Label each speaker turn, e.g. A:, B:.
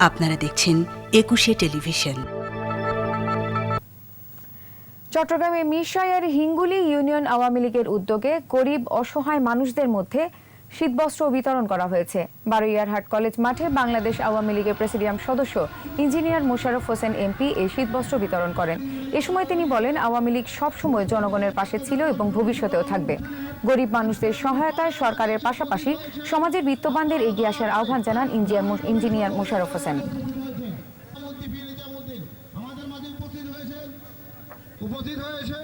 A: আপনারা দেখছেন একুশে টেলিভিশন।
B: চট্টগ্রামে মিশায়ের হিঙ্গুলি ইউনিয়ন আওয়ামী লীগের উদ্যোগে গরিব, অসহায় মানুষদের মধ্যে শীতবস্ত্র বিতরণ করা হয়েছে। বারোয়ারহাট কলেজ মাঠে বাংলাদেশ আওয়ামী লীগের প্রেসিডিয়াম সদস্য ইঞ্জিনিয়ার মোশারফ হোসেন এমপি এই শীতবস্ত্র বিতরণ করেন। এ সময় তিনি বলেন, আওয়ামী লীগ সবসময় জনগণের পাশে ছিল এবং ভবিষ্যতেও থাকবে। গরিব মানুষদের সহায়তায় সরকারের পাশাপাশি সমাজের বিত্তবানদের এগিয়ে আসার আহ্বান জানান ইঞ্জিনিয়ার মোশারফ হোসেন।
C: উপস্থিত হয়েছে